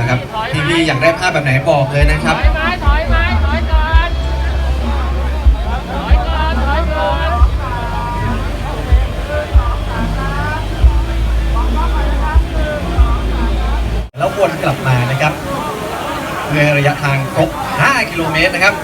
นะครับพี่พี่อยากได้ภาพแบบไหนบอกเลยนะครับถอยมาถอยมาถอยก่อนถอยก่อนถอยก่อนแล้ววนกลับมานะครับในระยะทางครบ 5 กิโลเมตรนะครับ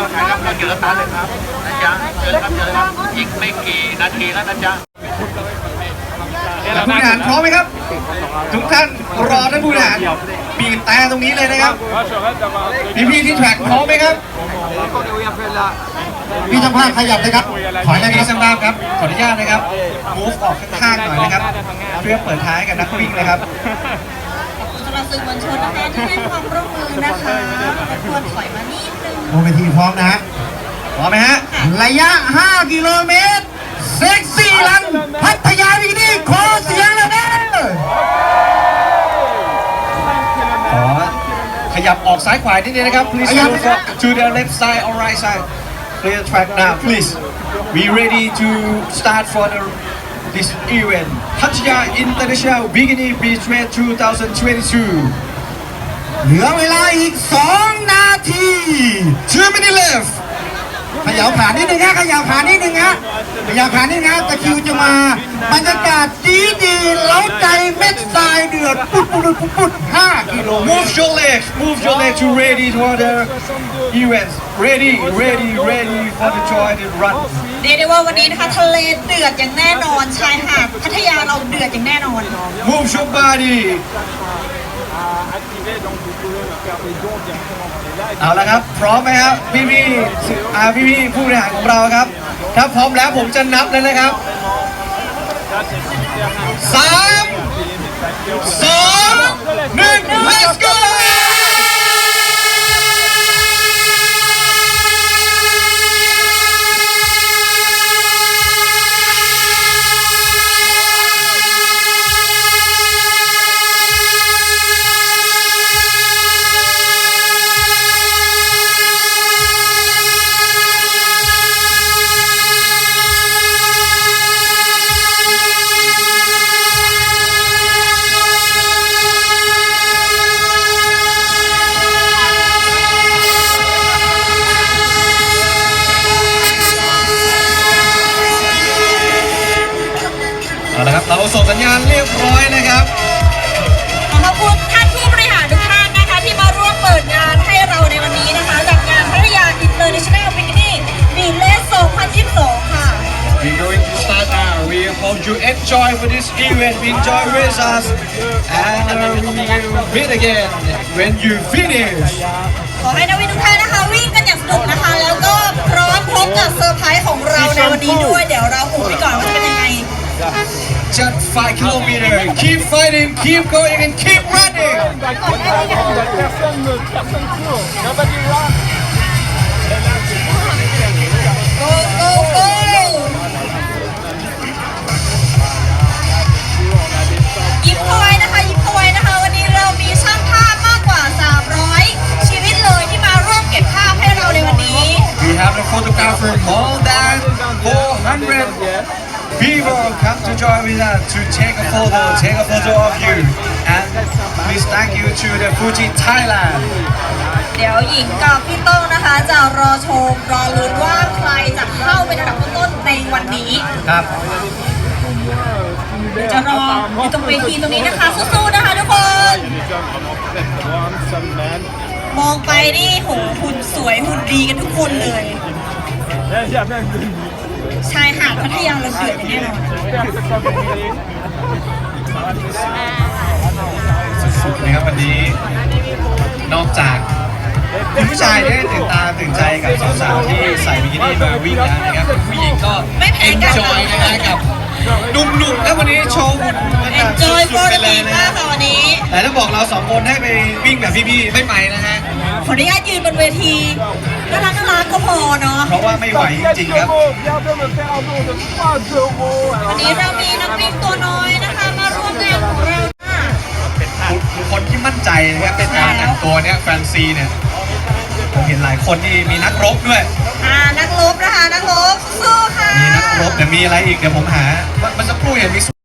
เราถ่ายครับเราเจอตาเลยครับนะจ๊ะเจอครับเจอครับอีกไม่กี่นาทีแล้วนะจ๊ะผู้บริหารพร้อมไหมครับ ทุกท่านรอท่านผู้บริหารบีบแต่ตรงนี้เลยนะครับพี่พี่ที่แท็กพร้อมไหมครับพี่เจ้าภาพขยับเลยครับถอยเลยคพี่รับสังภาพครับ ขออนุญาตนะครับ move ออกข้างๆหน่อยนะครับ เพื่อเปิดท้ายกับนักวิ่งนะครับ สำหรับสื่อมวลชนนะคะที่ให้ความร่วมมือนะคะควรถอยมานิดนึงบนเวทีพร้อมนะฮะพร้อมไหมฮะ ระยะ 5 กิโลเมตร เซ็กซี่ลันพัทยาบิกินี่ขอเสียงเลยนะขอขยับออกซ้ายขวานิดนึงนะครับ please move for- to the left side or right side clear track now please we ready to start for the this event Pattaya International Bikini Beach Trail 2022 เหลือเวลาอีก 2 นาที two minutes left ขยับขานิดนึงฮะขยับขานิดนึงฮะขยับขานิดนึงฮะตะคริวจะมาบรรยากาศดีดีๆเล้าใจเม็ดทรายเดือดปุดปุดปุดปุด5กิโลเมตร move your legs move your legs to ready for the event ready ready ready for the joy the run เรียกได้ว่าวันนี้นะคะทะเลเดือดอย่างแน่นอนชายหาดพัทยาเราเดือดอย่างแน่นอน move your body เอาละครับ พร้อมไหมครับพี่พี่ๆอ่าพี่พี่ๆผู้บริหารของเราครับ ถ้าพร้อมแล้วผมจะนับแล้วนะครับสามส เอาละครับเราส่งสัญญาณเรียบร้อยนะครับขอขอบคุณท่านผู้บริหารทุกท่านนะคะ ที่มาร่วมเปิดงานให้เราในวันนี้นะคะจากงานพัทยา International Bikini Beach Race 2022 ค่ะ We're going to start now. We hope you enjoy for this event. We enjoy with us, and uh, we will meet again when you finish. ขอให้นักวิ่งทุกท่านนะคะวิ่งกันอย่างสนุกนะคะ แล้วก็พร้อมพบกับเซอร์ไพรส์ของเราในวันนี้ด้วย เดี๋ยวเราอุบไปก่อนว่าจะเป็นยังไง Just five kilometers. Keep fighting, keep going, and keep running. People come to join with us to take a photo, take a photo of you. And please thank you to the Fuji Thailand. เดี๋ยวหญิงกับพี่โต้งนะคะจะรอชมรอลุ้นว่าใครจะเข้าเป็นอันดับต้นๆในวันนี้ครับเดี๋ยวจะรออยู่ตรงเวทีตรงนี้นะคะสู้ๆนะคะทุกคน มองไปนี่โหหุ่นสวยหุ่นดีกันทุกคนเลย ชายหาดพัทยาเราเบิดอย่างแน่นอนสุดๆนะครับวันนี้ นอกจาก ผู้ชายได้ตื่นตาตื่นใจกับสาวๆที่ใส่บิกินี่มาวิ่งนะนะครับผู้หญิงก็ไม่แพ้กัน เอนจอยนะกับหนุ่มๆแล้ววันนี้โชว์หุ่นกันจอยโปสุดๆรไปเลตียมากค่ะวันนี้แต่ถ้าบอกเราสองคนให้ไปวิ่งแบบพี่ๆไม่ไปนะฮะขออนุญาตยืนบนเวทีน่ารักน่ารักก็พอเนาะเพราะว่าไม่ไหวจริงๆครับ วันนี้เรามีนักวิ่งตัวน้อยนะคะมาร่วมงานของเราเป็นคนที่มั่นใจนะครับเป็นการแต่งตัวเนี่ยแฟนซีเนี่ย ผมเห็นหลายคนที่มีนักรบด้วย อ่านักรบนะคะนักรบสู้ๆค่ะ มีนักรบเดี๋ยวมีอะไรอีกเดี๋ยวผมหาเมื่อสักครู่เห็นมี